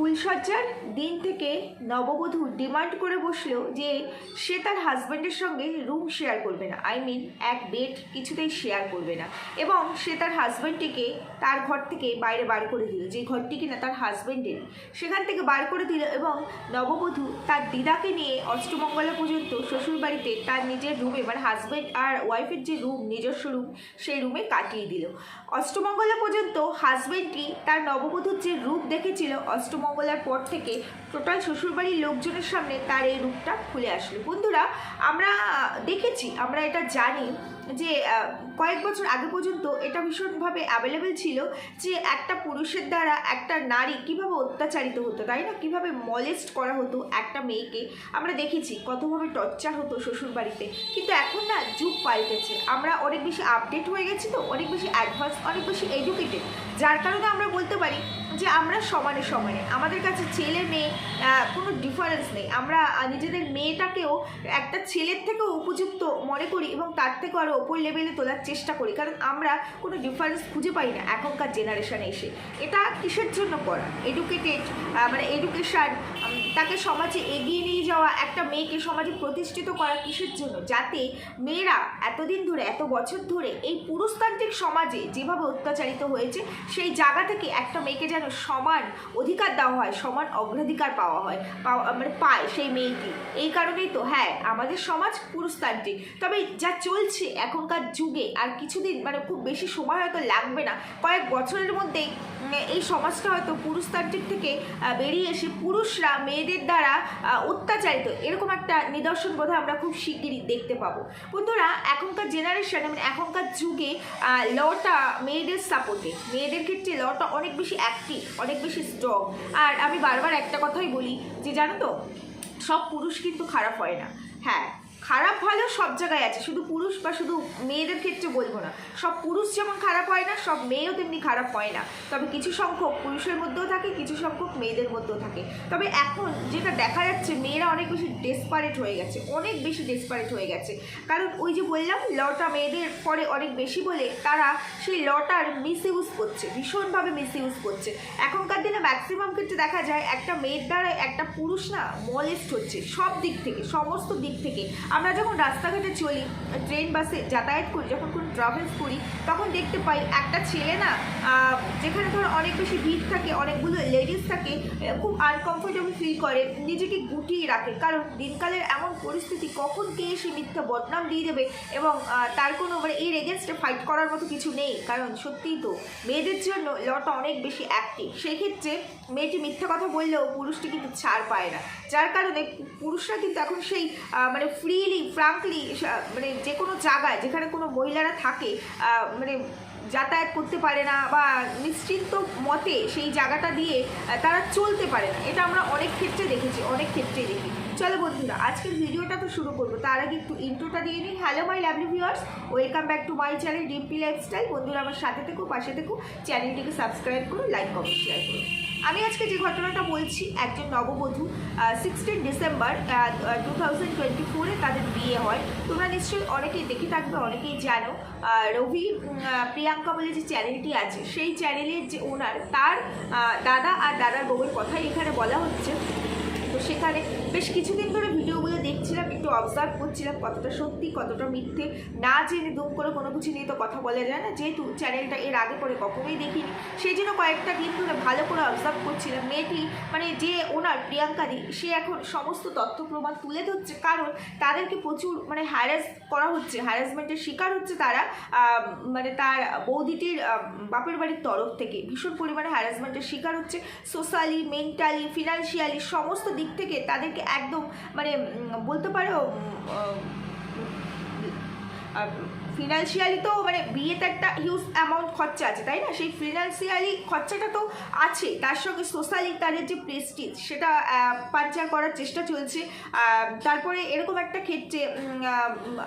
ফুলসজ্জার দিন থেকে নববধূ ডিমান্ড করে বসল যে সে তার হাজব্যান্ডের সঙ্গে রুম শেয়ার করবে না আই মিন এক বেড কিছুতেই শেয়ার করবে না এবং সে তার হাজব্যান্ডটিকে তার ঘর থেকে বাইরে বার করে দিল, যে ঘরটি কিনা তার হাজব্যান্ডের সেখান থেকে বার করে দিল এবং নববধূ তার দিদাকে নিয়ে অষ্টমঙ্গলা পর্যন্ত শ্বশুরবাড়িতে তার নিজের রুমে মানে হাজব্যান্ড আর ওয়াইফের যে রুম নিজস্ব রুম সেই রুমে কাটিয়ে দিল। অষ্টমঙ্গলা পর্যন্ত হাজব্যান্ডটি তার নববধূর যে রূপ দেখেছিল অষ্টমঙ্গলার পর থেকে টোটাল শ্বশুরবাড়ির লোকজনের সামনে তার এই রূপটা খুলে আসলো। বন্ধুরা, আমরা দেখেছি, আমরা এটা জানি যে কয়েক বছর আগে পর্যন্ত এটা ভীষণভাবে অ্যাভেলেবেল ছিল যে, একটা পুরুষের দ্বারা একটা নারী কীভাবে অত্যাচারিত হতো, তাই না? কীভাবে মলেস্ট করা হতো একটা মেয়েকে? আমরা দেখেছি কতভাবে টর্চার হতো শ্বশুরবাড়িতে। কিন্তু এখন না যুগ পাল্টেছে। আমরা অনেক বেশি আপডেট হয়ে গেছি তো, অনেক বেশি অ্যাডভান্স অনেক বেশি এডুকেটেড যার কারণে আমরা বলতে পারি যে, আমরা সমানে সমানে। আমাদের কাছে ছেলে মেয়ে কোনো ডিফারেন্স নেই। আমরা নিজেদের মেয়েটাকেও একটা ছেলের থেকেও উপযুক্ত মনে করি এবং তার থেকেও আরও ওপর লেভেলে তোলার চেষ্টা করি, কারণ আমরা কোনো ডিফারেন্স খুঁজে পাই না এখনকার জেনারেশানে এসে। এটা কিসের জন্য করা? এডুকেটেড মানে এডুকেশান তাকে সমাজে এগিয়ে নিয়ে যাওয়া একটা মেয়েকে সমাজে প্রতিষ্ঠিত করা কিসের জন্য? যাতে মেয়েরা এতদিন ধরে, এত বছর ধরে এই পুরুষতান্ত্রিক সমাজে যেভাবে অত্যাচারিত হয়েছে, সেই জায়গা থেকে একটা মেয়েকে যেন সমান অধিকার দেওয়া হয়, সমান অগ্রাধিকার পাওয়া হয়, পাওয়া মানে পায় সেই মেয়েটি। এই কারণেই তো হ্যাঁ আমাদের সমাজ পুরুষতান্ত্রিক। তবে যা চলছে এখনকার যুগে, আর কিছুদিন মানে খুব বেশি সময় হয়তো লাগবে না, কয়েক বছরের মধ্যেই এই সমাজটা হয়তো পুরুষতান্ত্রিক থেকে বেরিয়ে এসে পুরুষরা মেয়েদের দ্বারা অত্যাচারিত। এরকম একটা নিদর্শন বোধহয় আমরা খুব শিগগিরই দেখতে পাবো। বন্ধুরা, এখনকার জেনারেশন মানে এখনকার যুগে লটা মেয়েদের সাপোর্টে মেয়েদের ক্ষেত্রে লটা অনেক বেশি অ্যাক্টিভ অনেক বেশি স্ট্রং আর আমি বারবার একটা কথাই বলি যে, জানো তো, সব পুরুষ কিন্তু খারাপ হয় না। হ্যাঁ খারাপ ভালো সব জায়গায় আছে। শুধু পুরুষ বা শুধু মেয়েদের ক্ষেত্রে বলব না। সব পুরুষ যেমন খারাপ হয় না, সব মেয়েও তেমনি খারাপ হয় না। তবে কিছু সংখ্যক পুরুষের মধ্যেও থাকে, কিছু সংখ্যক মেয়েদের মধ্যেও থাকে। তবে এখন যেটা দেখা যাচ্ছে, মেয়েরা অনেক বেশি ডেসপারেট হয়ে গেছে, অনেক বেশি ডেসপারেট হয়ে গেছে। কারণ ওই যে বললাম, লটা মেয়েদের পরে অনেক বেশি বলে তারা সেই লটার মিস ইউজ করছে, ভীষণভাবে মিস ইউজ করছে। এখনকার দিনে ম্যাক্সিমাম ক্ষেত্রে দেখা যায়, একটা মেয়ের দ্বারা একটা পুরুষ না মলেস্ট হচ্ছে সব দিক থেকে, সমস্ত দিক থেকে। আমরা যখন রাস্তাঘাটে চলি ট্রেন বাসে যাতায়াত করি, যখন কোনো ট্রাভেলস করি, তখন দেখতে পাই একটা ছেলে না যেখানে ধর অনেক বেশি ভিড় থাকে, অনেকগুলো লেডিস থাকে খুব আনকমফোর্টেবল ফিল করে, নিজেকে গুটিয়ে রাখে। কারণ দিনকালের এমন পরিস্থিতি, কখন কে এসে মিথ্যা বদনাম দিয়ে দেবে এবং তার কোনো মানে এর এগেনস্টে ফাইট করার মতো কিছু নেই। কারণ সত্যিই তো, মেয়েদের জন্য লটা অনেক বেশি অ্যাক্টিভ সেক্ষেত্রে মেয়েটি মিথ্যা কথা বললেও পুরুষটি কিন্তু ছাড় পায় না। যার কারণে পুরুষরা কিন্তু এখন সেই মানে মানে ফ্রিলি ফ্রাঙ্কলি মানে যে কোনো জায়গায় যেখানে কোনো মহিলারা থাকে মানে যাতায়াত করতে পারে না বা নিশ্চিন্ত মতে সেই জায়গাটা দিয়ে তারা চলতে পারে না। এটা আমরা অনেক ক্ষেত্রে দেখেছি, অনেক ক্ষেত্রেই দেখি। চলো বন্ধুরা, আজকের ভিডিওটা তো শুরু করব। তার আগে একটু ইন্ট্রোটা দিয়ে নিই। Hello my lovely viewers welcome back to my channel Dimpy lifestyle বন্ধুরা, আমার সাথে থেকো, পাশে থেকো। চ্যানেলটিকে সাবস্ক্রাইব করো লাইক কমেন্ট শেয়ার করো। আমি আজকে যে ঘটনাটা বলছি, একজন নববধূ sixteen December two thousand twenty ফোরে তাদের বিয়ে হয়। তোমরা নিশ্চয়ই অনেকেই দেখে থাকবে, অনেকেই জানো। রবি প্রিয়াঙ্কা বলে যে চ্যানেলটি আছে, সেই চ্যানেলের যে ওনার, তার দাদা আর দাদার বউয়ের কথাই এখানে বলা হচ্ছে। তো সেখানে বেশ কিছুদিন ধরে ভিডিওগুলো অবজার্ভ করছিলাম কতটা সত্যি, কতটা মিথ্যে, না জেনে দুম করে কোনো কিছু নিয়ে তো কথা বলা যায় না। যেহেতু চ্যানেলটা এর আগে পরে কখনোই দেখিনি সেই জন্য কয়েকটা দিন ধরে ভালো করে অবজার্ভ করছিলাম। মেয়েটি মানে যে ওনার প্রিয়াঙ্কাদি সে এখন সমস্ত তথ্য প্রমাণ তুলে ধরছে, কারণ তাদেরকে প্রচুর মানে হ্যারাস করা হচ্ছে হ্যারাসমেন্টের শিকার হচ্ছে তারা মানে তার বৌদিটির বাপের বাড়ির তরফ থেকে। ভীষণ পরিমাণে হ্যারাসমেন্টের শিকার হচ্ছে। সোশ্যালি মেন্টালি ফিনান্সিয়ালি সমস্ত দিক থেকে তাদেরকে একদম মানে বলতে পারো um, um, I, ফিনান্সিয়ালি তো মানে বিয়েতে একটা হিউজ অ্যামাউন্ট খরচা আছে তাই না? সেই ফিনান্সিয়ালি খরচাটা তো আছে। তার সঙ্গে সোশ্যালি তাদের যে প্রেস্টিজ সেটা পাঞ্চার করার চেষ্টা চলছে। তারপরে এরকম একটা ক্ষেত্রে উম,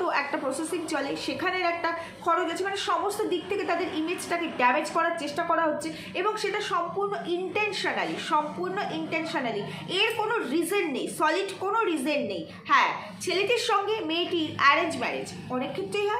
তো একটা প্রসেসিং চলে। সেখানের একটা খরচ আছে। মানে সমস্ত দিক থেকে তাদের ইমেজটাকে ড্যামেজ করার চেষ্টা করা হচ্ছে এবং সেটা সম্পূর্ণ ইন্টেনশনালি সম্পূর্ণ ইন্টেনশনালি এর কোনো রিজন নেই সলিড কোনো রিজন নেই। হ্যাঁ ছেলেটির সঙ্গে মেয়েটির অ্যারেঞ্জ ম্যারেজ অনেক ক্ষেত্রেই হয়।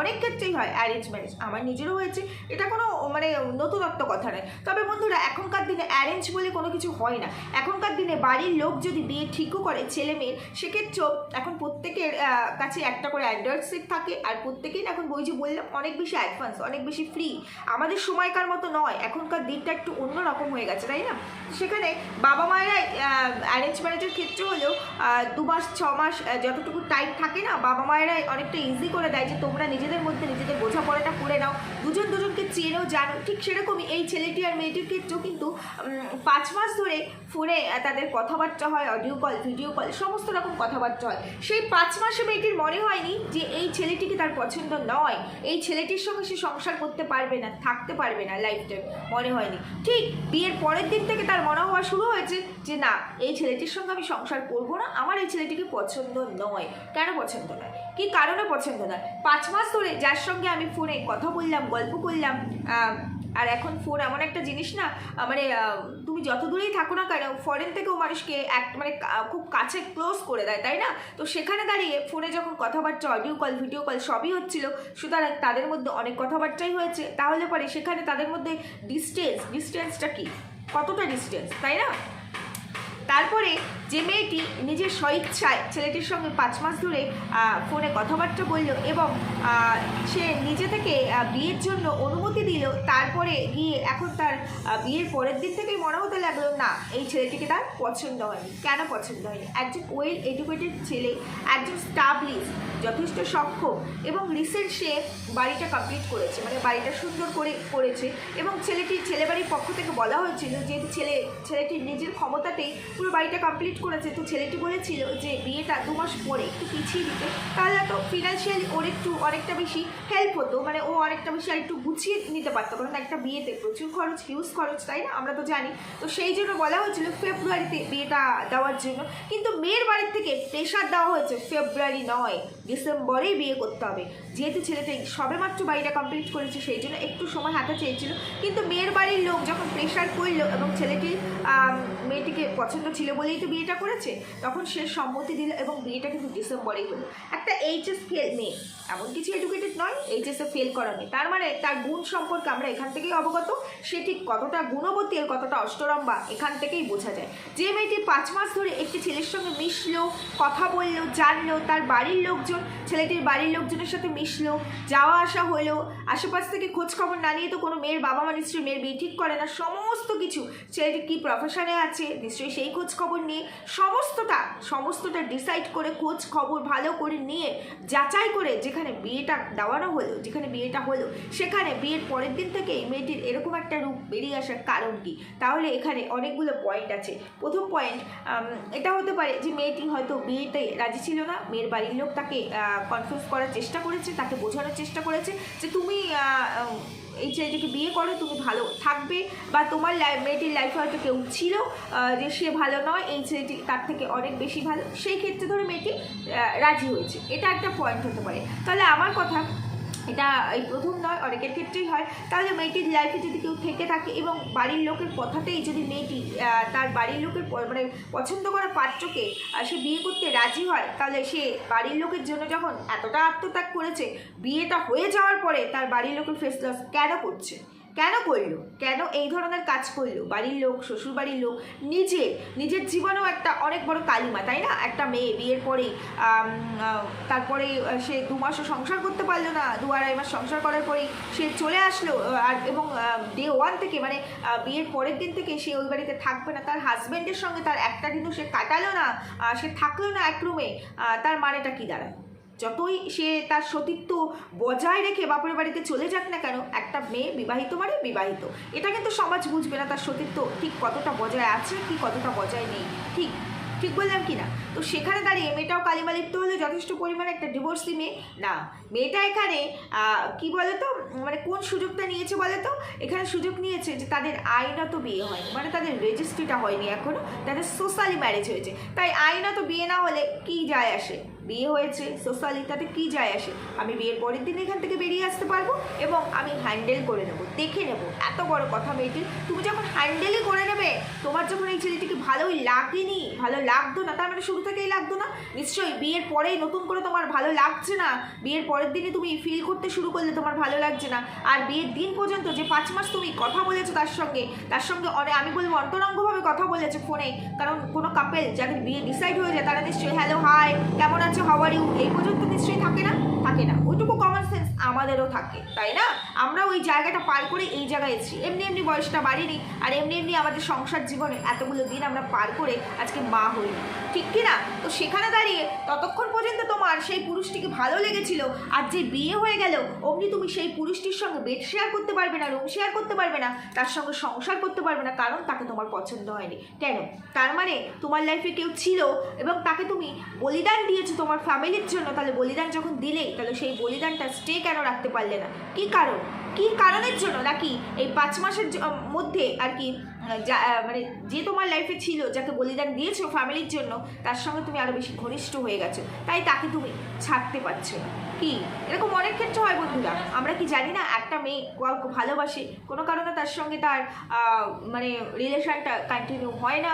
অনেক ক্ষেত্রেই হয় অ্যারেঞ্জ ম্যারেজ আমার নিজেরও হয়েছে। এটা কোনো মানে নতুনত্ব কথা নয়। তবে বন্ধুরা, এখনকার দিনে অ্যারেঞ্জ বলে কোনো কিছু হয় না। এখনকার দিনে বাড়ির লোক যদি বিয়ে ঠিকও করে, ছেলে মেয়ের সেক্ষেত্রেও এখন প্রত্যেকের কাছে একটা করে অ্যান্ড্রয়েড সেট থাকে। আর প্রত্যেকেই এখন বই যে বললাম, অনেক বেশি অ্যাডভান্স অনেক বেশি ফ্রি আমাদের সময়কার মতো নয়। এখনকার দিনটা একটু অন্যরকম হয়ে গেছে, তাই না? সেখানে বাবা মায়েরা অ্যারেঞ্জ ম্যারেজের ক্ষেত্রে হলেও দু মাস, ছ মাস যতটুকু টাইম থাকে না, বাবা মায়েরা অনেকটা ইজি করে দেয় যে তোমরা নিজেদের মধ্যে নিজেদের বোঝাপড়াটা করে নাও। দুজন দুজনকে চেনেও জানো। ঠিক সেরকমই এই ছেলেটি আর মেয়েটির ক্ষেত্রেও কিন্তু পাঁচ মাস ধরে ফোনে তাদের কথাবার্তা হয় অডিও কল ভিডিও কল সমস্ত রকম কথাবার্তা হয়। সেই পাঁচ মাসে মেয়েটির মনে হয়নি যে এই ছেলেটিকে তার পছন্দ নয়। এই ছেলেটির সঙ্গে সে সংসার করতে পারবে না, থাকতে পারবে না লাইফ টাইম মনে হয়নি। ঠিক বিয়ের পরের দিন থেকে তার মনে হওয়া শুরু হয়েছে যে, না, এই ছেলেটির সঙ্গে আমি সংসার করব না। আমার এই ছেলেটিকে পছন্দ নয়। কেন পছন্দ নয়? কি কারণে পছন্দ নয় পাঁচ মাস ধরে যার সঙ্গে আমি ফোনে কথা বললাম, গল্প করলাম আর এখন ফোন এমন একটা জিনিস না মানে তুমি যত দূরেই থাকো না কেন ফরেন থেকেও মানুষকে এক মানে খুব কাছে ক্লোজ করে দেয়, তাই না? তো সেখানে দাঁড়িয়ে ফোনে যখন কথাবার্তা অডিও কল ভিডিও কল সবই হচ্ছিল, সুতরাং তাদের মধ্যে অনেক কথাবার্তাই হয়েছে। তাহলে পরে সেখানে তাদের মধ্যে ডিস্টেন্স ডিস্টেন্সটা কি? কতটা ডিস্টেন্স তাই না? তারপরে যে মেয়েটি নিজের স্বইচ্ছায় ছেলেটির সঙ্গে পাঁচ মাস ধরে ফোনে কথাবার্তা বলল এবং সে নিজে থেকে বিয়ের জন্য অনুমতি দিল। তারপরে গিয়ে এখন তার বিয়ের পরের দিন থেকেই মনে হতে লাগল, না, এই ছেলেটিকে তার পছন্দ হয়নি। কেন পছন্দ হয়নি? একজন ওয়েল এডুকেটেড ছেলে, একজন স্টাবলিশ যথেষ্ট সক্ষম এবং রিসেন্ট সে বাড়িটা কমপ্লিট করেছে মানে বাড়িটা সুন্দর করে করেছে এবং ছেলেটির ছেলে বাড়ির পক্ষ থেকে বলা হয়েছিল যে ছেলে, ছেলেটির নিজের ক্ষমতাতেই পুরো বাড়িটা কমপ্লিট করেছে। তো ছেলেটি বলেছিল যে, বিয়েটা দু মাস পরে একটু পিছিয়ে দিতে। তাহলে তো ফিনান্সিয়ালি ওর একটু অনেকটা বেশি হেল্প হতো। মানে ও অনেকটা বেশি আর একটু গুছিয়ে নিতে পারতো। কারণ একটা বিয়েতে প্রচুর খরচ হিউজ খরচ, তাই না? আমরা তো জানি। তো সেই জন্য বলা হয়েছিল ফেব্রুয়ারিতে বিয়েটা দেওয়ার জন্য। কিন্তু মেয়ের বাড়ির থেকে প্রেশার দেওয়া হয়েছে। ফেব্রুয়ারি নয়। ডিসেম্বরেই বিয়ে করতে হবে। যেহেতু ছেলেটা সবেমাত্র বাড়িটা কমপ্লিট করেছে, সেই জন্য একটু সময় হাতে চেয়েছিল। কিন্তু মেয়ের বাড়ির লোক যখন প্রেশার করল এবং ছেলেটি মেয়েটিকে পছন্দ ছিল বলেই তো বিয়েটা করেছে, তখন সে সম্মতি দিল এবং বিয়েটা কিন্তু ডিসেম্বরেই হলো। একটা এইচএস ফেল মেয়ে, এমন কিছু এডুকেটেড নয় এইচএসে ফেল করা মেয়ে। তার মানে তার গুণ সম্পর্কে আমরা এখান থেকেই অবগত, সে ঠিক কতটা গুণবতী আর কতটা অষ্টরম্বা এখান থেকেই বোঝা যায়। যে মেয়েটি পাঁচ মাস ধরে একটি ছেলের সঙ্গে মিশলো, কথা বলল, জানলো, তার বাড়ির লোকজন ছেলেটির বাড়ির লোকজনের সাথে মিশলো যাওয়া আসা হলো আশেপাশ থেকে খোঁজ খবর না নিয়ে তো কোনো মেয়ের বাবা মা নিশ্চয়ই মেয়ের বিয়ে ঠিক করে না, সমস্ত কিছু। ছেলেটি কী প্রফেশনে আছে? নিশ্চয়ই সেই খোঁজ খবর নিয়ে সমস্তটা সমস্তটা ডিসাইড করে খোঁজ খবর ভালো করে নিয়ে যাচাই করে যেখানে বিয়েটা দেওয়ানো হলো, যেখানে বিয়েটা হলো, সেখানে বিয়ের পরের দিন থেকে এই মেয়েটির এরকম একটা রূপ বেরিয়ে আসার কারণ কি? তাহলে এখানে অনেকগুলো পয়েন্ট আছে। প্রথম পয়েন্ট এটা হতে পারে যে মেয়েটি হয়তো বিয়েতে রাজি ছিল না, মেয়ের বাড়ির লোক তাকে কনফিউজ করার চেষ্টা করেছে, তাকে বোঝানোর চেষ্টা করেছে যে তুমি উম, এই ছেলেটিকে বিয়ে করো তুমি ভালো থাকবে। বা তোমার মেয়েটির লাইফে হয়তো কেউ ছিল যে সে ভালো নয় এই ছেলেটি তার থেকে অনেক বেশি ভালো। সেই ক্ষেত্রে ধরো মেয়েটি রাজি হয়েছে। এটা একটা পয়েন্ট হতে পারে। তাহলে আমার কথা এটা এই প্রথম নয়, অনেকের ক্ষেত্রেই হয়। তাহলে মেয়েটির লাইফে যদি কেউ থেকে থাকে এবং বাড়ির লোকের কথাতেই যদি মেয়েটি তার বাড়ির লোকের মানে পছন্দ করা পাত্রকে সে বিয়ে করতে রাজি হয়, তাহলে সে বাড়ির লোকের জন্য যখন এতটা আত্মত্যাগ করেছে, বিয়েটা হয়ে যাওয়ার পরে তার বাড়ির লোকের ফেস লস কেন করছে? কেন করল? কেন এই ধরনের কাজ করল? বাড়ির লোক শ্বশুর বাড়ির লোক, নিজে, নিজের জীবনেও একটা অনেক বড় কালিমা, তাই না? একটা মেয়ে বিয়ের পরেই তারপরে সে দু মাসও সংসার করতে পারল না, দু আড়াই মাস সংসার করার পরেই সে চলে আসলো আর, এবং ডে ওয়ান থেকে মানে বিয়ের পরের দিন থেকে সে ওই বাড়িতে থাকবে না। তার হাজব্যান্ডের সঙ্গে তার একটা দিনও সে কাটালো না সে থাকল না এক রুমে তার মানেটা কী দাঁড়ায়? যতই সে তার সতীত্ব বজায় রেখে বাপের বাড়িতে চলে যাক না কেন, একটা মেয়ে বিবাহিত মানে বিবাহিত। এটা কিন্তু সমাজ বুঝবে না তার সতীত্ব ঠিক কতটা বজায় আছে কি কতটা বজায় নেই। ঠিক ঠিক বললাম কি না? তো সেখানে দাঁড়িয়ে মেয়েটাও কালিমা লিপ্ত হলে, যথেষ্ট পরিমাণে একটা ডিভোর্সি মেয়ে। না, মেয়েটা এখানে কি বলে তো মানে কোন সুযোগটা নিয়েছে বলে তো এখানে সুযোগ নিয়েছে যে তাদের আইনত বিয়ে হয়নি মানে তাদের রেজিস্ট্রিটা হয়নি এখনও তাদের সোশ্যালি ম্যারেজ হয়েছে। তাই আইনত বিয়ে না হলে কি যায় আসে? বিয়ে হয়েছে সোশ্যালি তাতে কী যায় আসে, আমি বিয়ের পরের দিন এখান থেকে বেরিয়ে আসতে পারব এবং আমি হ্যান্ডেল করে নেব, দেখে নেব। এত বড় কথা মেয়েটির তুমি যখন হ্যান্ডেলই করে নেবে, তোমার তোমার যখন এই ছেলেটিকে ভালোই লাগেনি, ভালো লাগতো না, তার মানে শুরু থেকেই লাগতো না, নিশ্চয়ই বিয়ের পরেই নতুন করে তোমার ভালো লাগছে না, বিয়ের পরের দিনই তুমি ফিল করতে শুরু করলে তোমার ভালো লাগছে না, আর বিয়ের দিন পর্যন্ত যে পাঁচ মাস তুমি কথা বলেছ তার সঙ্গে তার সঙ্গে অনেক আমি বলব অন্তরঙ্গভাবে কথা বলেছ ফোনে কারণ কোনো কাপেল যাদের বিয়ে ডিসাইড হয়ে যায়, তারা নিশ্চয়ই হ্যালো হাই কেমন আছো? হাওয়ার ইউ এই পর্যন্ত নিশ্চয়ই থাকে না? থাকে না। ওইটুকু কমন সেন্স আমাদেরও থাকে, তাই না? আমরা ওই জায়গাটা পার করে এই জায়গায় এসেছি। এমনি এমনি বয়সটা বাড়িনি আর এমনি এমনি আমাদের সংসার জীবনে এতগুলো দিন আমরা পার করে আজকে মা হই। ঠিক কি না? তো সেখানে দাঁড়িয়ে ততক্ষণ পর্যন্ত তোমার সেই পুরুষটিকে ভালো লেগেছিল, আর যে বিয়ে হয়ে গেল, অমনি তুমি সেই পুরুষটির সঙ্গে বেড শেয়ার করতে পারবে না রুম শেয়ার করতে পারবে না, তার সঙ্গে সংসার করতে পারবে না, কারণ তাকে তোমার পছন্দ হয়নি। কেন? তার মানে তোমার লাইফে কেউ ছিল, এবং তাকে তুমি বলিদান দিয়েছ তোমার ফ্যামিলির জন্য, তাহলে বলিদান যখন দিলেই, তাহলে সেই বলিদানটা স্টে কেন রাখতে পারলে না। কি কারণ? কি কারণের জন্য নাকি এই পাঁচ মাসের মধ্যে আর কি যা মানে যে তোমার লাইফে ছিল, যাকে বলিদান দিয়েছ ফ্যামিলির জন্য, তার সঙ্গে তুমি আরও বেশি ঘনিষ্ঠ হয়ে গেছো। তাই তাকে তুমি ছাড়তে পারছ কি? এরকম অনেক ক্ষেত্রে হয় বন্ধুরা। আমরা কি জানি না, একটা মেয়ে ভালোবাসে, কোনো কারণে তার সঙ্গে তার মানে রিলেশনটা কন্টিনিউ হয় না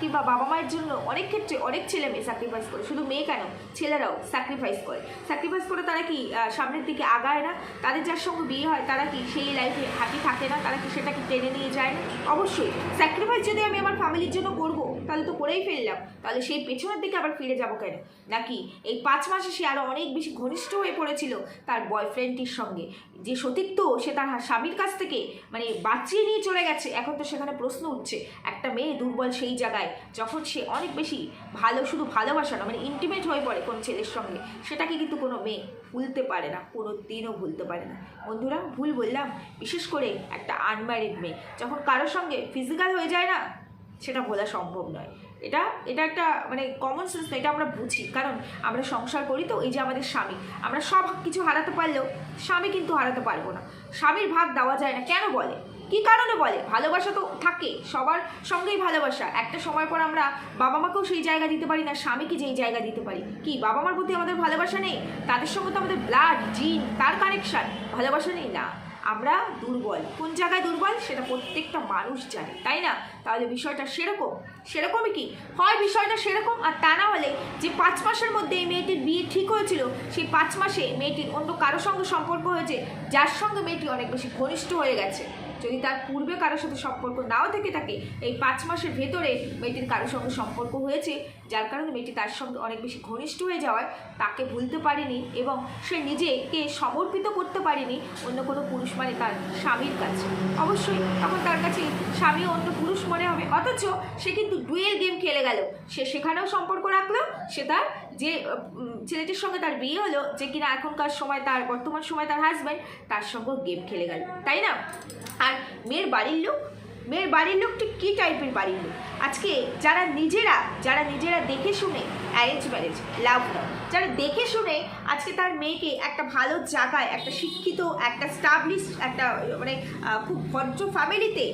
কিংবা বাবা মায়ের জন্য অনেক ক্ষেত্রে অনেক ছেলে মেয়ে স্যাক্রিফাইস করে। শুধু মেয়ে কেন? ছেলেরাও স্যাক্রিফাইস করে। স্যাক্রিফাইস করে তারা কি সামনের দিকে আগায় না? তাদের যার সঙ্গে বিয়ে হয়, তারা কি সেই লাইফে হ্যাপি থাকে না? তারা কি সেটাকে টেনে নিয়ে যায় না? অবশ্যই। স্যাক্রিফাইস যদি আমি আমার ফ্যামিলির জন্য করব তাহলে তো করেই ফেললাম। তাহলে সেই পেছনের দিকে আবার ফিরে যাব কেন? নাকি এই পাঁচ মাসে সে আরও অনেক বেশি ঘনিষ্ঠ হয়ে পড়েছিল তার বয়ফ্রেন্ডটির সঙ্গে? যে সতীত্ব সে তার স্বামীর কাছ থেকে মানে বাঁচিয়ে নিয়ে চলে গেছে। এখন তো সেখানে প্রশ্ন উঠছে। একটা মেয়ে দুর্বল সেই জায়গায়, যখন সে অনেক বেশি ভালো, শুধু ভালোবাসা না মানে ইন্টিমেট হয়ে পড়ে কোনো ছেলের সঙ্গে, সেটাকে কিন্তু কোনো মেয়ে ভুলতে পারে না, কোনো দিনও ভুলতে পারে না। বন্ধুরা, ভুল বললাম। বিশেষ করে একটা আনম্যারিড মেয়ে। যখন কারোর সঙ্গে ফিজিক্যাল হয়ে যায় না সেটা বলা সম্ভব নয়। এটা এটা একটা মানে কমন সেন্স এটা আমরা বুঝি। কারণ আমরা সংসার করি তো, এই যে আমাদের স্বামী। আমরা সব কিছু হারাতে পারলেও স্বামী কিন্তু হারাতে পারব না। স্বামীর ভাগ দেওয়া যায় না। কেন বলে? কি কারণে বলে? ভালোবাসা তো থাকে, সবার সঙ্গেই ভালোবাসা। একটা সময় পর আমরা বাবা মাকেও সেই জায়গা দিতে পারি না, স্বামীকে যেই জায়গা দিতে পারি। কি বাবা মার প্রতি আমাদের ভালোবাসা নেই? তাদের সঙ্গে তো আমাদের ব্লাড জিন তার কানেকশান ভালোবাসা নেই? না। আমরা দুর্বল। কোন জায়গায় দুর্বল? সেটা প্রত্যেকটা মানুষ জানে, তাই না? তাহলে বিষয়টা সেরকম। সেরকমই কি? হয় বিষয়টা সেরকম, আর তা না হলে যে পাঁচ মাসের মধ্যে এই মেয়েটির বিয়ে ঠিক হয়েছিল, সেই পাঁচ মাসে মেয়েটির অন্য কারোর সঙ্গে সম্পর্ক হয়েছে, যার সঙ্গে মেয়েটি অনেক বেশি ঘনিষ্ঠ হয়ে গেছে। যদি তার পূর্বে কারোর সাথে সম্পর্ক নাও থেকে থাকে, এই পাঁচ মাসের ভেতরে মেয়েটির কারোর সঙ্গে সম্পর্ক হয়েছে, যার কারণে মেয়েটি তার সঙ্গে অনেক বেশি ঘনিষ্ঠ হয়ে যাওয়ায় তাকে ভুলতে পারেনি এবং সে নিজেকে সমর্পিত করতে পারেনি অন্য কোনো পুরুষ মানে তার স্বামীর কাছে। অবশ্যই তখন তার কাছে স্বামী অন্য পুরুষ মনে হবে, অথচ সে কিন্তু ডুয়েল গেম খেলে গেল। সে সেখানেও সম্পর্ক রাখল, সে তার যে ছেলেটির সঙ্গে তার বিয়ে হলো, যে কিনা এখনকার সময় তার, বর্তমান সময় তার হাজব্যান্ড তার সঙ্গে গেম খেলে গেল। তাই না? আর মেয়ের বাড়ির লোক? মেয়ের বাড়ির লোক ঠিক কী টাইপের বাড়ির লোক? আজকে যারা নিজেরা যারা নিজেরা দেখে শুনে অ্যারেঞ্জ ম্যারেজ লাভ নয় যারা দেখে শুনে আজকে তার মেয়েকে একটা ভালো জায়গায়, একটা শিক্ষিত, একটা স্টাবলিশ একটা মানে খুব ভদ্র ফ্যামিলিতে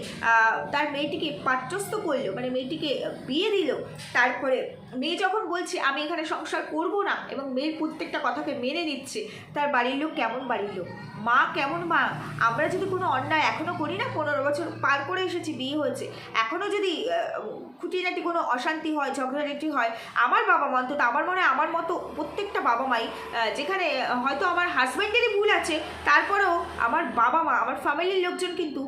তার মেয়েটিকে পাত্রস্থ করল মানে মেয়েটিকে বিয়ে দিল। তারপরে মেয়ে যখন বলছে, আমি এখানে সংসার করব না, এবং মেয়ের প্রত্যেকটা কথাকে মেনে নিচ্ছে, তার বাড়ির লোক কেমন বাড়ির লোক? মা কেমন মা? আমরা যদি কোনো অন্যায় এখনও করি না, পনেরো বছর পার করে এসেছি, বিয়ে হয়েছে। এখনও যদি খুঁটিনাটি কোনো অশান্তি হয়, ঝগড়াঝাটি হয়, আমার বাবা মা অন্তত, আমার মনে হয় আমার মতো প্রত্যেকটা বাবা মাই যেখানে হয়তো আমার হাজব্যান্ডেরই ভুল আছে, তারপরেও আমার বাবা মা, আমার ফ্যামিলির লোকজন কিন্তু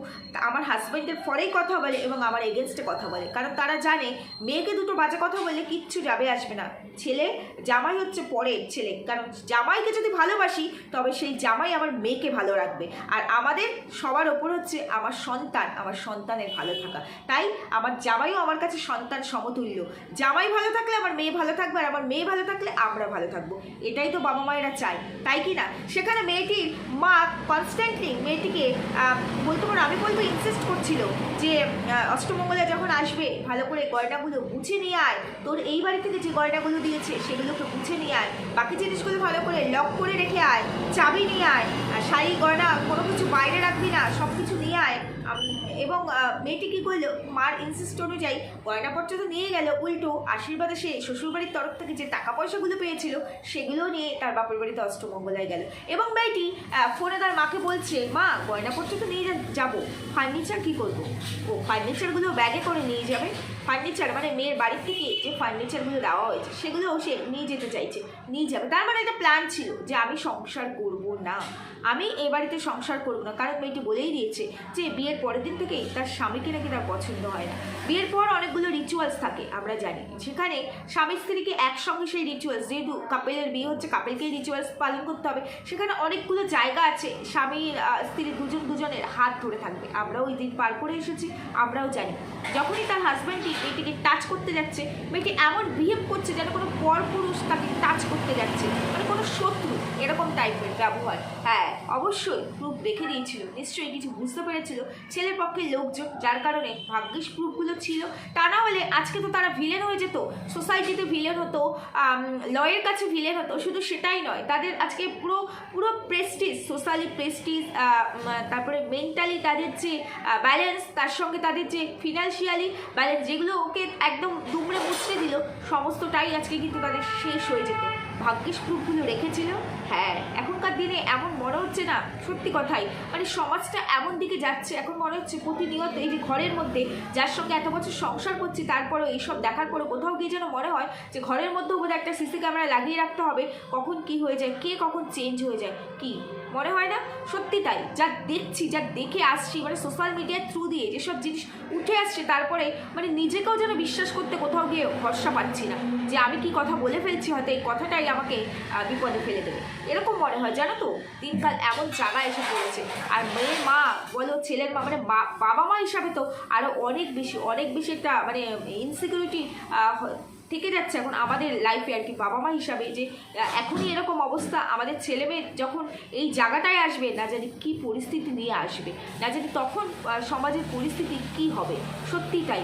আমার হাজব্যান্ডের পরেই কথা বলে এবং আমার এগেনস্টে কথা বলে। কারণ তারা জানে, মেয়েকে দুটো বাজে কথা বললে কিচ্ছু যাবে আসবে না। ছেলে, জামাই হচ্ছে পরের ছেলে। কারণ জামাইকে যদি ভালোবাসি, তবে সেই জামাই আমার মেয়েকে ভালো রাখবে। আর আমাদের সবার ওপর হচ্ছে আমার সন্তান, আমার সন্তানের ভালো থাকা। তাই আমার জামাইও আমার কাছে সন্তান সমতুল্য। জামাই ভালো থাকলে আমার মেয়ে ভালো থাকবে আর আমার মেয়ে ভালো থাকলে আমরা ভালো থাকব। এটাই তো বাবা মায়েরা চায়, তাই কি না? সেখানে মেয়েটির মা কনস্ট্যান্টলি মেয়েটিকে বলতে পারো আমি বলব ইনসিস্ট করছিল যে অষ্টমঙ্গলা যখন আসবে, ভালো করে গয়নাগুলো গুছিয়ে নিয়ে আয়। তোর এই বাড়ি থেকে যে গয়নাগুলো দিয়েছে, সেগুলোকে গুছিয়ে নিয়ে আয়। বাকি জিনিসগুলো ভালো করে লক করে রেখে আয়, চাবি নিয়ে আয় শাড়ি, গয়না কোনো কিছু বাইরে রাখবি না সব কিছু নিয়ে আয়। এবং মেয়েটি কী করল? মার ইনসিস্ট অনুযায়ী গয়নাপত্র তো নিয়ে গেল, উল্টো আশীর্বাদে সে শ্বশুরবাড়ির তরফ থেকে যে টাকা পয়সাগুলো পেয়েছিল, সেগুলো নিয়ে তার বাপের বাড়িতে অষ্টমঙ্গলায় গেল। এবং মেয়েটি ফোনে তার মাকে বলছে, মা, গয়নাপত্র তো নিয়ে যাব। ফার্নিচার কী করব? ও, ফার্নিচারগুলো ব্যাগে করে নিয়ে যাবে। ফার্নিচার মানে মেয়ের বাড়ির থেকে যে ফার্নিচারগুলো দেওয়া হয়েছে, সেগুলো সে নিয়ে যেতে চাইছে, নিয়ে যাবে। তার মানে একটা প্ল্যান ছিল যে আমি সংসার করব না। আমি এ বাড়িতে সংসার করব না। কারণ মেয়েটি বলেই দিয়েছে যে বিয়ের পরের দিন থেকেই তার স্বামীকে নাকি তার পছন্দ হয় না। বিয়ের পর অনেকগুলো রিচুয়ালস থাকে, আমরা জানি। সেখানে স্বামী স্ত্রীকে একসঙ্গে সেই রিচুয়ালস যেহেতু কাপেলের বিয়ে হচ্ছে কাপেলকেই রিচুয়ালস পালন করতে হবে। সেখানে অনেকগুলো জায়গা আছে, স্বামীর স্ত্রী দুজন দুজনের হাত ধরে থাকবে। আমরাও ওই দিন পার করে এসেছি, আমরাও জানি। যখনই তার হাজব্যান্ডটি মেয়েটিকে টাচ করতে যাচ্ছে, মেয়েটি এমন বিহেভ করছে যেন কোনো পর পুরুষ তাকে টাচ করতে যাচ্ছে। মানে কোনো শত্রু, এরকম টাইপের ব্যবহার। হ্যাঁ অবশ্যই প্রুফ রেখে দিয়েছিল নিশ্চয়ই কিছু বুঝতে পেরেছিল ছেলের পক্ষে লোকজন, যার কারণে ভাগ্যিস প্রুফগুলো ছিল। তা না হলে আজকে তো তারা ভিলেন হয়ে যেত সোসাইটিতে ভিলেন হতো লয়ের কাছে ভিলেন হতো, শুধু সেটাই নয়, তাদের আজকে পুরো পুরো প্রেস্টিজ সোশ্যালি প্রেস্টিজ তারপরে মেন্টালি তাদের যে ব্যালেন্স তার সঙ্গে তাদের যে ফিনান্সিয়ালি মানে যেগুলো ওকে একদম দুমড়ে মুচড়ে দিল, সমস্তটাই আজকে কিন্তু তাদের শেষ হয়ে যেত। ভাগ্যিস প্রুফগুলো রেখেছিল। হ্যাঁ এখনকার দিনে এমন মনে হচ্ছে না, সত্যি কথাই। মানে সমাজটা এমন দিকে যাচ্ছে, এখন মনে হচ্ছে প্রতিনিয়ত এই যে ঘরের মধ্যে যার সঙ্গে এত বছর সংসার করছি, তারপরেও এইসব দেখার পরে কোথাও গিয়ে যেন মনে হয় যে ঘরের মধ্যেও বোধহয় একটা সিসি ক্যামেরা লাগিয়ে রাখতে হবে, কখন কি হয়ে যায়, কে কখন চেঞ্জ হয়ে যায়, কি? মনে হয় না? সত্যি তাই। যা দেখছি, যা দেখে আসছি মানে সোশ্যাল মিডিয়ার থ্রু দিয়ে যেসব জিনিস উঠে আসছে, তারপরে মানে নিজেকেও যেন বিশ্বাস করতে কোথাও গিয়ে ভরসা পাচ্ছি না, যে আমি কি কথা বলে ফেলছি, হয়তো এই কথাটাই আমাকে বিপদে ফেলে দেবে। এরকম মনে হয় জানো তো? দিনকাল এমন জায়গায় এসে পড়েছে। আর মেয়ের মা, বলো ছেলের মা মানে বাবা মা হিসাবে তো আরও অনেক বেশি অনেক বেশি একটা মানে ইনসিকিউরিটি থেকে যাচ্ছে এখন আমাদের লাইফে আর কি। বাবা মা হিসাবে যে এখনই এরকম অবস্থা, আমাদের ছেলে মেয়ে যখন এই জায়গাটায় আসবে, না জানি কি পরিস্থিতি নিয়ে আসবে, না জানি তখন সমাজের পরিস্থিতি কি হবে সত্যি তাই।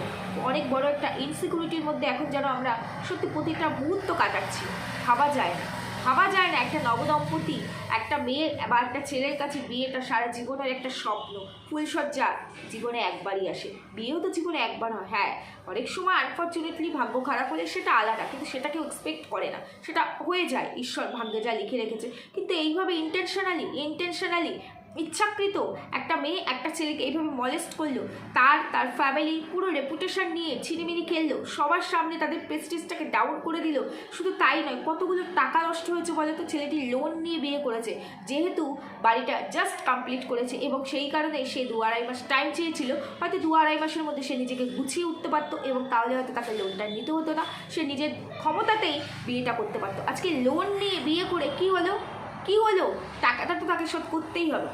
অনেক বড় একটা ইনসিকিউরিটির মধ্যে এখন যেন আমরা সত্যি প্রতিটা মুহূর্ত কাটাচ্ছি, ভাবা যায় না। ভাবা যায় না, একটা নবদম্পতি, একটা মেয়ে বা একটা ছেলের কাছে বিয়েটা সারা জীবনের একটা স্বপ্ন। ফুলসজ্জা জীবনে একবারই আসে। বিয়েও তো জীবনে একবার হয় হ্যাঁ। অনেক সময় আনফর্চুনেটলি ভাগ্য খারাপ হলে সেটা আলাদা, কিন্তু সেটাকে এক্সপেক্ট করে না। সেটা হয়ে যায়, ঈশ্বর ভাগ্যে যা লিখে রেখেছে। কিন্তু এইভাবে ইন্টেনশনালি ইন্টেনশনালি ইচ্ছাকৃত একটা মেয়ে একটা ছেলেকে এইভাবে মলেস্ট করল। তার তার ফ্যামিলি পুরো রেপুটেশন নিয়ে ছিনিমিনি খেললো। সবার সামনে তাদের প্রেস্টিজটাকে ডাউন করে দিল। শুধু তাই নয়, কতগুলো টাকা নষ্ট হয়েছে বলে তো? ছেলেটি লোন নিয়ে বিয়ে করেছে। যেহেতু বাড়িটা জাস্ট কমপ্লিট করেছে এবং সেই কারণে সে দু আড়াই মাস টাইম চেয়েছিল, হয়তো দু আড়াই মাসের মধ্যে সে নিজেকে গুছিয়ে উঠতে পারতো এবং তাহলে হয়তো তাকে লোনটা নিতে হতো না। সে নিজের ক্ষমতাতেই বিয়েটা করতে পারতো। আজকে লোন নিয়ে বিয়ে করে কি হলো? কি হলো? টাকাটা তো তাকে শোধ করতেই হবে।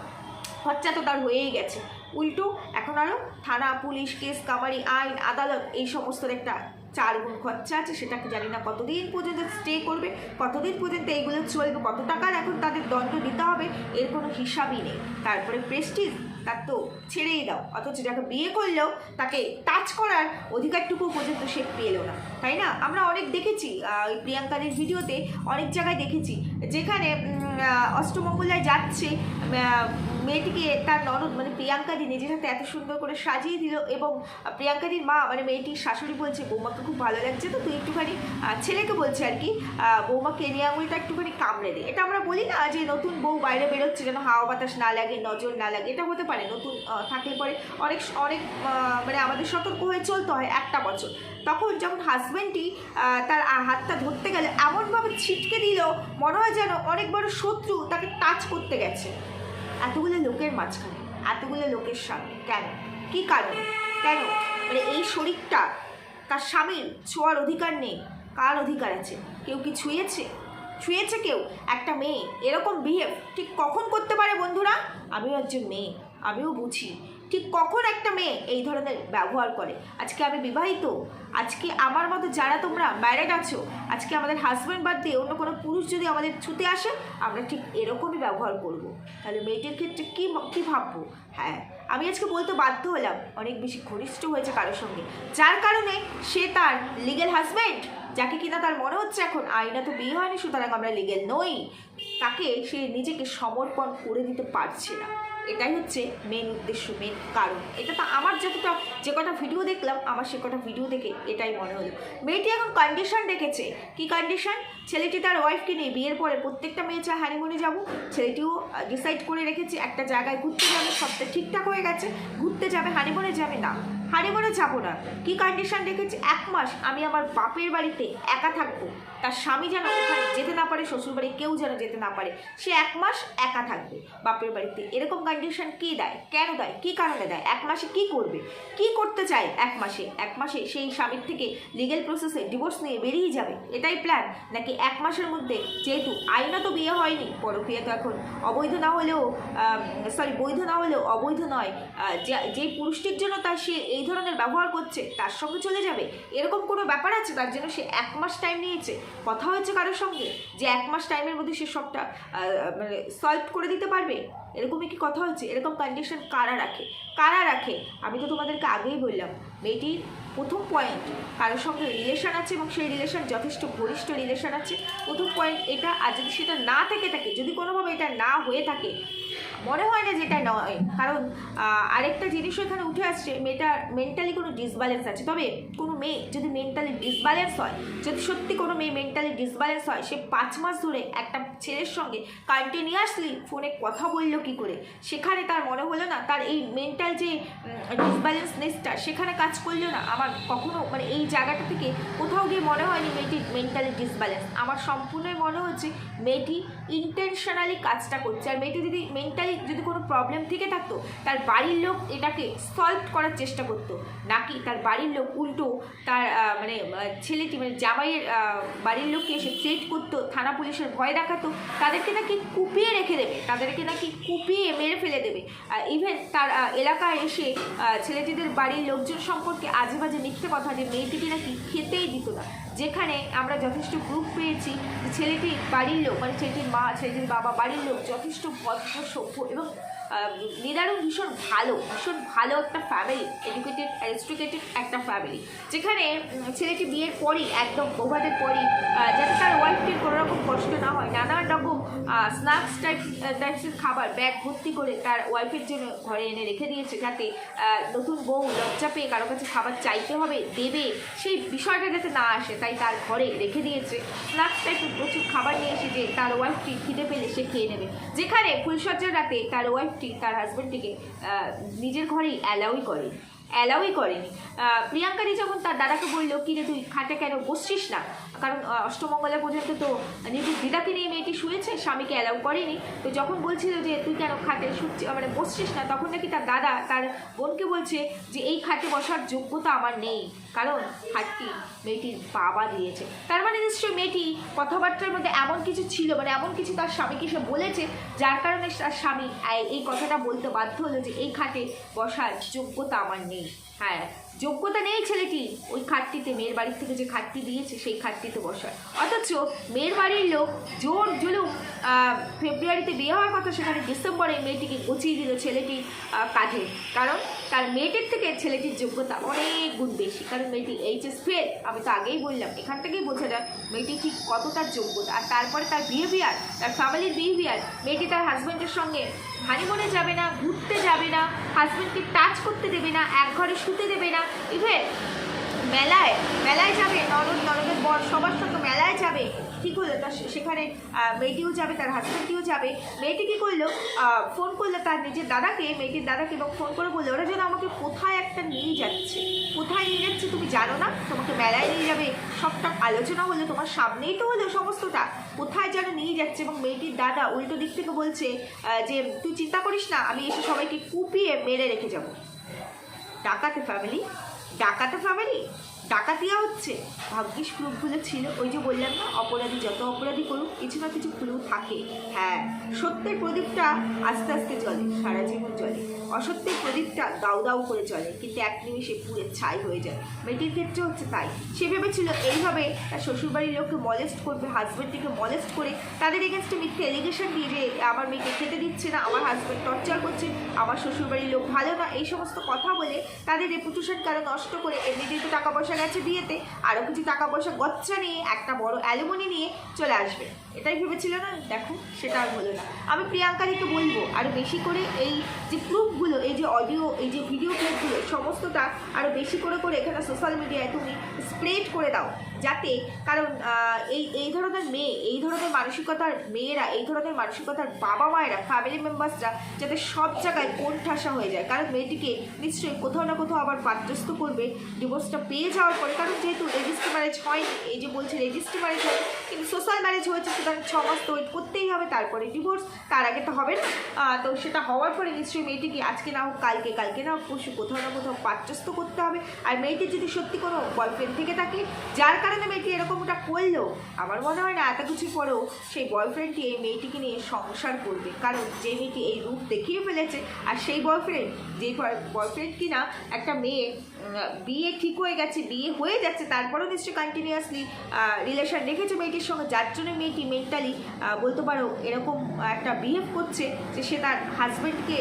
খরচা তো তার হয়েই গেছে। উল্টো, এখন আরও থানা, পুলিশ কেস কামারি আইন, আদালত, এই সমস্ত একটা চার গুণ খরচা আছে, সেটাকে জানি না কতদিন পর্যন্ত স্টে করবে, কতদিন পর্যন্ত এইগুলো চলবে, কত টাকার এখন তাদের দণ্ড দিতে হবে, এর কোনো হিসাবই নেই। তারপরে প্রেস্টিজ তার তো ছেড়েই দাও। অথচ যাকে বিয়ে করলেও তাকে টাচ করার অধিকারটুকু পর্যন্ত সে পেল না। তাই না? আমরা অনেক দেখেছি প্রিয়াঙ্কাদের ভিডিওতে অনেক জায়গায় দেখেছি, যেখানে অষ্টমঙ্গলায় যাচ্ছে মেয়েটিকে তার ননদ মানে প্রিয়াঙ্কাদি নিজের হাতে এত সুন্দর করে সাজিয়ে দিল এবং প্রিয়াঙ্কাদির মা মানে মেয়েটির শাশুড়ি বলছে, বৌমাকে খুব ভালো লাগছে তো, তুই একটুখানি ছেলেকে বলছে আর কি বৌমাকে এনে আঙুলটা একটুখানি কামড়ে দে। এটা আমরা বলি না যে নতুন বউ বাইরে বেরোচ্ছে যেন হাওয়া বাতাস না লাগে, নজর না লাগে, এটা হতে পারে নতুন থাকলে পরে অনেক অনেক মানে আমাদের সতর্ক হয়ে চলতে হয় একটা বছর। তখন যখন হাজব্যান্ডটি তার হাতটা ধরতে গেলে, এমনভাবে ছিটকে দিল, মনে হয় যেন অনেক বড় শত্রু তাকে টাচ করতে গেছে। এতগুলো লোকের মাঝখানে, এতগুলো লোকের সামনে, কেন? কি কারণ? কেন? মানে এই শরীরটা তার স্বামীর ছোঁয়ার অধিকার নেই, কার অধিকার আছে? কেউ কি ছুঁয়েছে? ছুঁয়েছে কেউ? একটা মেয়ে, এরকম বিহেভ ঠিক কখন করতে পারে বন্ধুরা? আমিও একজন মেয়ে, আমিও বুঝি। ঠিক কখন একটা মেয়ে এই ধরনের ব্যবহার করে? আজকে আমি বিবাহিত, আজকে আমার মতো যারা তোমরা ম্যারেড আছো, আজকে আমাদের হাজব্যান্ড বাদ দিয়ে অন্য কোনো পুরুষ যদি আমাদের ছুতে আসে, আমরা ঠিক এরকমই ব্যবহার করব। তাহলে মেয়েটির ক্ষেত্রে কী কী ভাববো? হ্যাঁ আমি আজকে বলতে বাধ্য হলাম, অনেক বেশি ঘনিষ্ঠ হয়েছে কারোর সঙ্গে। যার কারণে সে তার লিগেল হাজব্যান্ড যাকে কিনা তার মনে হচ্ছে এখন আইনা তো বিয়ে হয়নি, সুতরাং আমরা লিগেল নই, তাকে সে নিজেকে সমর্পণ করে দিতে পারছে না। এটাই হচ্ছে মেন উদ্দেশ্য মেন কারণ। এটা তো আমার যতটা, যে কটা ভিডিও দেখলাম, আমার সে কটা ভিডিও দেখে এটাই মনে হলো। মেয়েটি এখন কন্ডিশন রেখেছে কি কন্ডিশন ছেলেটি তার ওয়াইফকে নিয়ে বিয়ের পরে প্রত্যেকটা মেয়ে চায় হানিমুনে যাব। ছেলেটিও ডিসাইড করে রেখেছে একটা জায়গায় ঘুরতে যাবে, সবটা ঠিকঠাক হয়ে গেছে। ঘুরতে যাবে হানিমুনে যাবে না। হানিমুনে যাব না। কি কন্ডিশন রেখেছে এক মাস আমি আমার বাপের বাড়িতে একা থাকব। তার স্বামী যেন ওখানে যেতে না পারে, শ্বশুরবাড়ি কেউ যেন যেতে না পারে, সে এক মাস একা থাকবে বাপের বাড়িতে। এরকম কন্ডিশন কি দেয়? কেন দেয়? কি কারণে দেয়? এক মাসে কি করবে? কি করতে চায় এক মাসে? এক মাসে সেই স্বামীর থেকে লিগেল প্রসেসে ডিভোর্স নিয়ে বেরিয়ে যাবে? এটাই প্ল্যান নাকি এক মাসের মধ্যে যেহেতু আইনত বিয়ে হয়নি পরক্রিয়া তো এখন অবৈধ না হলেও সরি বৈধ না হলেও অবৈধ নয় যে- পুরুষটির জন্য তার সে এই ধরনের ব্যবহার করছে, তার সঙ্গে চলে যাবে? এরকম কোনো ব্যাপার আছে? তার জন্য সে এক মাস টাইম নিয়েছে। কথা হয়েছে কারোর সঙ্গে যে এক মাস টাইমের মধ্যে সে সবটা মানে সলভ করে দিতে পারবে? এরকমই কি কথা হচ্ছে? এরকম কন্ডিশন কারা রাখে? কারা রাখে? আমি তো তোমাদেরকে আগেই বললাম, মেয়েটির প্রথম পয়েন্ট কারোর সঙ্গে রিলেশন আছে এবং সেই রিলেশন যথেষ্ট ঘনিষ্ঠ রিলেশন আছে। প্রথম পয়েন্ট এটা, আর যদি সেটা না থেকে থাকে, যদি কোনোভাবে এটা না হয়ে থাকে মনে হয় না যেটা নয়। কারণ আরেকটা জিনিসও এখানে উঠে আসছে, মেয়েটার মেন্টালি কোনো ডিসব্যালেন্স আছে। তবে কোনো মেয়ে যদি মেন্টালি ডিসব্যালেন্স হয়, যদি সত্যি কোনো মেয়ে মেন্টালি ডিসব্যালেন্স হয়, সে পাঁচ মাস ধরে একটা ছেলের সঙ্গে কন্টিনিউয়াসলি ফোনে কথা বলল কি করে? সেখানে তার মনে হলো না, তার এই মেন্টাল যে ডিসব্যালেন্সনেসটা সেখানে কাজ করল না। আমার কখনো মানে এই জায়গাটা থেকে কোথাও গিয়ে মনে হয়নি মেয়েটির মেন্টালি ডিসব্যালেন্স আমার সম্পূর্ণই মনে হচ্ছে মেয়েটি ইন্টেনশনালি কাজটা করছে। আর মেয়েটি যদি মেন্টালি যদি কোনো প্রবলেম থেকে থাকতো, তার বাড়ির লোক এটাকে সলভ করার চেষ্টা করতো। নাকি তার বাড়ির লোক উল্টো তার মানে ছেলেটি মানে জামাইয়ের বাড়ির লোককে এসে থ্রেট করতো, থানা পুলিশের ভয় দেখাতো, তাদেরকে নাকি কুপিয়ে রেখে দেবে, তাদেরকে নাকি কুপিয়ে মেরে ফেলে দেবে। ইভেন তার এলাকায় এসে ছেলেটিদের বাড়ির লোকজন সম্পর্কে আজে বাজে মিথ্যে কথা যে মেয়েটিকে নাকি খেতেই দিত না। যেখানে আমরা যথেষ্ট গ্রুপ পেয়েছি। ছেলেটি বাড়ির লোক মানে ছেলেটির মা ছেলেটির বাবা বাড়ির লোক যথেষ্ট ভদ্র সভ্য এবং আহ, নিদারুণ ভীষণ ভালো ভীষণ ভালো একটা ফ্যামিলি এডুকেটেড এডুকেটেড একটা ফ্যামিলি যেখানে ছেলেটি বিয়ের পরই একদম বৌভাতের পরই যাতে তার ওয়াইফটির কোনো রকম কষ্ট না হয় নানান রকম স্ন্যাক্স টাইপ টাইপসের খাবার ব্যাগ ভর্তি করে তার ওয়াইফের জন্য ঘরে এনে রেখে দিয়েছে যাতে নতুন বউ লজ্জা পেয়ে কারও কাছে খাবার চাইতে হবে, দেবে, সেই বিষয়টা যাতে না আসে, তাই তার ঘরে রেখে দিয়েছে। স্ন্যাক্স টাইপের প্রচুর খাবার নিয়ে এসে যে তার ওয়াইফটি খিদে পেলে সে খেয়ে নেবে। যেখানে ফুলসজ্জার রাতে তার ওয়াইফটি তার হাজব্যান্ডটিকে নিজের ঘরেই অ্যালাউই করে। অ্যালাউই করেনি। প্রিয়াঙ্কারি যখন তার দাদাকে বলল, কি রে তুই খাটে কেন বসছিস না? কারণ অষ্টমঙ্গলা পর্যন্ত তো নিজের দিদাকে নিয়ে মেয়েটি শুয়েছে, স্বামীকে অ্যালাউ করেনি। তো যখন বলছিল যে, তুই কেন খাটে শুচ্ছি মানে বসছিস না? তখন নাকি তার দাদা তার বোনকে বলছে যে, এই খাটে বসার যোগ্যতা আমার নেই। কারণ খাটটি মেয়েটির বাবা দিয়েছে। তার মানে নিশ্চয়ই মেয়েটি কথাবার্তার মধ্যে এমন কিছু ছিল মানে এমন কিছু তার স্বামীকে সে বলেছে, যার কারণে তার স্বামী এই কথাটা বলতে বাধ্য হলো যে, এই খাটে বসার যোগ্যতা আমার নেই। হ্যাঁ যোগ্যতা নেই ছেলেটি। ওই খাটটিতে, মেয়ের বাড়ির থেকে যে খাটটি দিয়েছে, সেই খাটটিতে বসার অথচ মেয়ের বাড়ির লোক জোর জুলুম ফেব্রুয়ারিতে বিয়ে হওয়ার কথা সেখানে ডিসেম্বরে মেয়েটিকে গুছিয়ে দিল ছেলেটি কাঁধে। কারণ তার মেয়েটির থেকে ছেলেটির যোগ্যতা অনেক গুণ বেশি। কারণ মেয়েটি এইচএস ফেল আমি তো আগেই বললাম, এখান থেকেই বোঝা যায় মেয়েটি ঠিক কতটা যোগ্যতা। আর তারপরে তার বিহেভিয়ার তার ফ্যামিলির বিহেভিয়ার মেয়েটি তার হাজব্যান্ডের সঙ্গে হানিমুনে যাবে না, ঘুরতে যাবে না হাজব্যান্ডকে টাচ করতে দেবে না, এক ঘরে শুতে দেবে না। ইভেন মেলায় মেলায় যাবে, ননদ, ননদের বর, সবার সঙ্গে যাবে? ঠিক হলো। তার সেখানে মেয়েটিও যাবে, তার হাজব্যান্ডটিও যাবে। মেয়েটি কী করল? ফোন করল তার নিজের দাদাকে, মেয়েটির দাদাকে এবং ফোন করে বলল, ওরা যেন আমাকে কোথায় একটা নিয়ে যাচ্ছে? কোথায় নিয়ে যাচ্ছে তুমি জানো না? তোমাকে মেলায় নিয়ে যাবে। সবটা আলোচনা হলো, তোমার সামনেই তো হলো সমস্তটা। কোথায় যেন নিয়ে যাচ্ছে? এবং মেয়েটির দাদা উল্টো দিক থেকে বলছে যে, তুই চিন্তা করিস না, আমি এসে সবাইকে কুপিয়ে মেরে রেখে যাব। ডাকাতে ফ্যামিলি ডাকাতে ফ্যামিলি ডাকাতিয়া হচ্ছে, ভাগ্যিস ক্লুবগুলো ছিল। ওই যে বললাম না, অপরাধী যত অপরাধী করুক, কিছু না কিছু ক্লু থাকে। হ্যাঁ সত্যের প্রদীপটা আস্তে আস্তে চলে সারা জীবন চলে অসত্যের প্রদীপটা দাউ দাউ করে চলে কিন্তু এক নিমিষে পুড়ে ছাই হয়ে যায়। মেয়েটির ক্ষেত্রে হচ্ছে তাই। সে ভেবেছিল এইভাবে তার শ্বশুরবাড়ির লোককে মলেস্ট করবে হাজব্যান্ডটিকে মলেস্ট করে, তাদের এগেনস্টে মিথ্যে এলিগেশন দিয়ে যে আমার মেয়েকে খেতে দিচ্ছে না, আমার হাজব্যান্ড টর্চার করছে, আমার শ্বশুরবাড়ির লোক ভালো না, এই সমস্ত কথা বলে তাদের রেপুটেশন কারও নষ্ট করে এমনিতেই তো টাকা পয়সা গেছে বিয়েতে আরও কিছু টাকা পয়সা গচ্চা নিয়ে একটা বড় অ্যালুমনি নিয়ে চলে আসবে। এটাই ভেবেছিল না? দেখো, সেটা আর হলো না। আমি প্রিয়াঙ্কাদিকে বলব আরও বেশি করে এই যে প্রুফগুলো, এই যে অডিও এই যে ভিডিও ক্লিপগুলো সমস্তটা আরও বেশি করে করে এখানে সোশ্যাল মিডিয়ায় তুমি স্প্রেড করে দাও। যাতে কারণ এই এই ধরনের মেয়ে, এই ধরনের মানসিকতার মেয়েরা, এই ধরনের মানসিকতার বাবা মায়েরা ফ্যামিলি মেম্বার্সরা যাতে সব জায়গায় কোন ঠাসা হয়ে যায়। কারণ মেয়েটিকে নিশ্চয়ই কোথাও না কোথাও আবার পাত্রস্থ করবে ডিভোর্সটা পেয়ে যাওয়ার পরে। কারণ যেহেতু রেজিস্ট্রি ম্যারেজ হয়নি, এই যে বলছে রেজিস্ট্রি ম্যারেজ হয় কিন্তু সোশ্যাল ম্যারেজ হয়েছে, সুতরাং ছ মাস তো ওয়েট করতেই হবে, তারপরে ডিভোর্স তার আগে তো হবে না। তো সেটা হওয়ার পরে নিশ্চয়ই মেয়েটিকে আজকে না হোক, কালকে কালকে না হোক, পরশু কোথাও না কোথাও পাত্রস্থ করতে হবে। আর মেয়েটির যদি সত্যি কোনো বয়ফ্রেন্ড থেকে থাকে, যার কারণে মেয়েটি এরকমটা করল। আমার মনে হয় না, এত কিছু পরেও সেই বয়ফ্রেন্ডটি এই মেয়েটিকে নিয়ে সংসার করবে। কারণ যে মেয়েটি এই রূপ দেখিয়ে ফেলেছে, আর সেই বয়ফ্রেন্ড যে বয়ফ্রেন্ড কিনা একটা মেয়ে বিয়ে ঠিক হয়ে গেছে, বিয়ে হয়ে যাচ্ছে, তারপরেও নিশ্চয়ই কন্টিনিউয়াসলি রিলেশন রেখেছে মেয়েটির সঙ্গে, যার জন্য মেয়েটি মেন্টালি বলতে পারো এরকম একটা বিহেভ করছে যে সে তার হাজব্যান্ডকে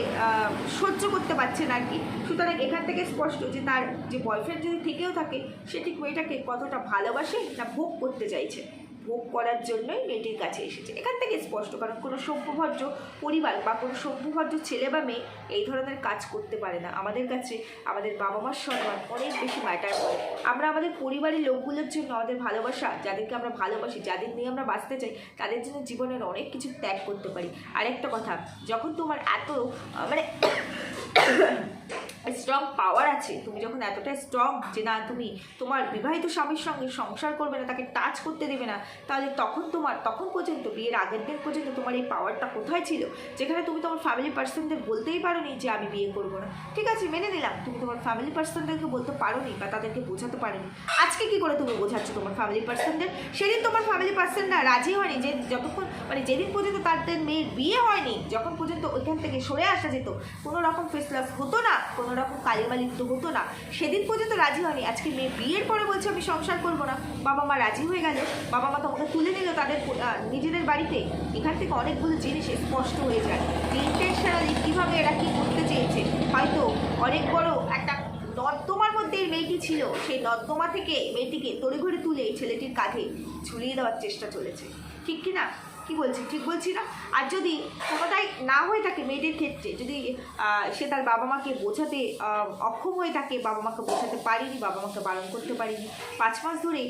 সহ্য করতে পারছে না আর কি সুতরাং এখান থেকে স্পষ্ট যে তার যে বয়ফ্রেন্ড যদি থেকেও থাকে, সে ঠিক মেয়েটাকে কতটা ভালোবাসে না ভোগ করতে চাইছে। ভোগ করার জন্যই মেয়েটির কাছে এসেছে। এখান থেকে স্পষ্ট, কারণ কোনো সভ্যভদ্র পরিবার বা কোনো সভ্যভদ্র ছেলে বা মেয়ে এই ধরনের কাজ করতে পারে না। আমাদের কাছে আমাদের বাবা মার সম্মান অনেক বেশি ম্যাটার করে। আমরা আমাদের পরিবারের লোকগুলোর জন্য আমাদের ভালোবাসা, যাদেরকে আমরা ভালোবাসি, যাদের নিয়ে আমরা বাঁচতে চাই, তাদের জন্য জীবনের অনেক কিছু ত্যাগ করতে পারি। আরেকটা কথা, যখন তোমার এত মানে স্ট্রং পাওয়ার আছে, তুমি যখন এতটা স্ট্রং যে না, তুমি তোমার বিবাহিত স্বামীর সঙ্গে সংসার করবে না, তাকে টাচ করতে দেবে না তাহলে তখন তোমার, তখন পর্যন্ত, বিয়ের আগের দিন পর্যন্ত তোমার এই পাওয়ারটা কোথায় ছিল? যেখানে তুমি তোমার ফ্যামিলি পার্সনদের বলতেই পারো নি যে আমি বিয়ে করব না। ঠিক আছে, মেনে নিলাম। তুমি তোমার ফ্যামিলি পার্সনদেরকে বলতে পারো নি বা তাদেরকে বোঝাতে পারোনি। আজকে কি করে তুমি বোঝাচ্ছ তোমার ফ্যামিলি পার্সনদের সেদিন তোমার ফ্যামিলি পার্সনরা রাজি হয়নি যে যতক্ষণ মানে যেদিন পর্যন্ত তাদের মেয়ের বিয়ে হয়নি, যখন পর্যন্ত ওইখান থেকে সরে আসা যেত, কোনো রকম ফেসলাস হতো না, কোনো রকম কালিমালিপ্ত হতো না। সেদিন পর্যন্ত রাজি হয়নি। আজকে মেয়ে বিয়ের পরে বলছে, আমি সংসার করব না। বাবা মা রাজি হয়ে গেল, বাবা মা তোমাকে তুলে নিল তাদের নিজেদের বাড়িতে। এখান থেকে অনেকগুলো জিনিস স্পষ্ট হয়ে যায়। ইন্টেনশনালি কীভাবে এরা কী করতে চেয়েছে, হয়তো অনেক বড় একটা নর্দমার মধ্যে এই মেয়েটি ছিল। সেই নর্দমা থেকে মেয়েটিকে তড়িঘড়ি তুলে এই ছেলেটির কাঁধে ঝুলিয়ে দেওয়ার চেষ্টা চলেছে। ঠিক কি না? কি বলছি, ঠিক বলছি না? আর যদি কোনোটাই না হয়ে থাকে মেয়েটির ক্ষেত্রে, যদি সে তার বাবা মাকে বোঝাতে অক্ষম হয়ে থাকে, বাবা মাকে বোঝাতে পারিনি, বাবা মাকে বারণ করতে পারিনি, পাঁচ মাস ধরে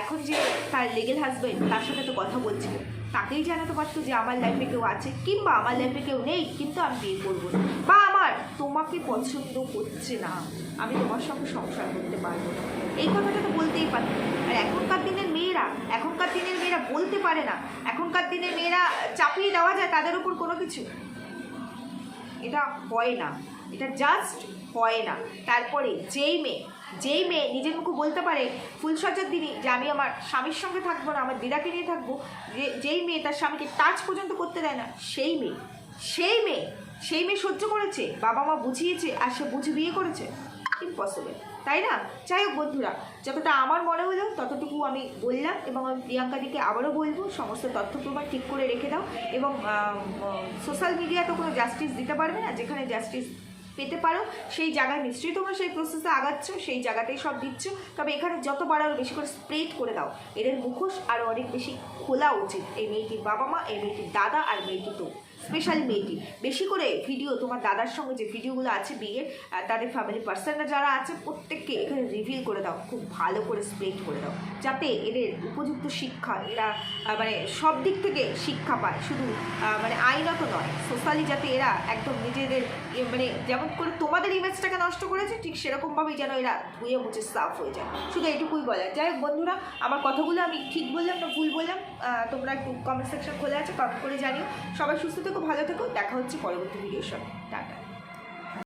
এখন যে তার লিগেল হাজবেন্ড তার সাথে তো কথা বলছিল তাকেই জানাতে পারতো যে আমার লাইফে কেউ আছে, কিংবা আমার লাইফে কেউ নেই, কিন্তু আমি বিয়ে করব বা আমার, তোমাকে পছন্দ করছে না, আমি তোমার সঙ্গে সংসার করতে পারব না। এই কথাটা তো বলতেই পারি আর এখনকার দিনের মেয়েরা মেয়েরা বলতে পারে না। এখনকার দিনে মেয়েরা চাপিয়ে দেওয়া যায় তাদের উপর কোনো কিছু। এটা হয় না। এটা জাস্ট হয় না। তারপরে যেই মেয়ে যেই মেয়ে নিজের মুখে বলতে পারে ফুলসজ্জার দিনই যে আমি আমার স্বামীর সঙ্গে থাকব না, আমার দিদাকে নিয়ে থাকব, যে, যেই মেয়ে তার স্বামীকে টাচ পর্যন্ত করতে দেয় না, সেই মেয়ে সেই মেয়ে সেই মেয়ে সহ্য করেছে, বাবা মা বুঝিয়েছে আর সে বুঝে বিয়ে করেছে। ইম্পসিবল তাই না? যাই হোক বন্ধুরা, যতটা আমার মনে হলো, ততটুকু আমি বললাম এবং আমি প্রিয়াঙ্কাদিকে আবারও বলব, সমস্ত তথ্য প্রমাণ ঠিক করে রেখে দাও এবং সোশ্যাল মিডিয়া তো কোনো জাস্টিস দিতে পারবে না, যেখানে জাস্টিস পেতে পারো, সেই জায়গায় নিশ্চয়ই তোমরা সেই প্রসেসে আগাচ্ছ, সেই জায়গাতেই সব দিচ্ছ। তবে এখানে যত আরও বেশি করে স্প্রেড করে দাও, এদের মুখোশ আরও অনেক বেশি খোলা উচিত, এই মেয়েটির বাবা মা এই মেয়েটির দাদা আর মেয়েটি তো। স্পেশালি মেয়েটি বেশি করে ভিডিও তোমার দাদার সঙ্গে যে ভিডিওগুলো আছে বিয়ে তাদের ফ্যামিলি পার্সনরা যারা আছে, প্রত্যেককে এখানে রিভিল করে দাও, খুব ভালো করে স্প্রেড করে দাও, যাতে এদের উপযুক্ত শিক্ষা, এরা মানে সব দিক থেকে শিক্ষা পায়। শুধু মানে আইনত নয় সোশ্যালি যাতে এরা একদম নিজেদের মানে যেমন করে তোমাদের ইমেজটাকে নষ্ট করেছে, ঠিক সেরকমভাবেই যেন এরা ধুয়ে মুছে সাফ হয়ে যায়। শুধু এটুকুই বলা যাই হোক বন্ধুরা, আমার কথাগুলো আমি ঠিক বললাম না ভুল বললাম? তোমরা একটু কমেন্ট সেকশন খোলা আছে কমেন্ট করে জানিও। সবাই সুস্থ থেকো ভালো থেকো দেখা হচ্ছে পরবর্তী ভিডিওর সঙ্গে টাটা।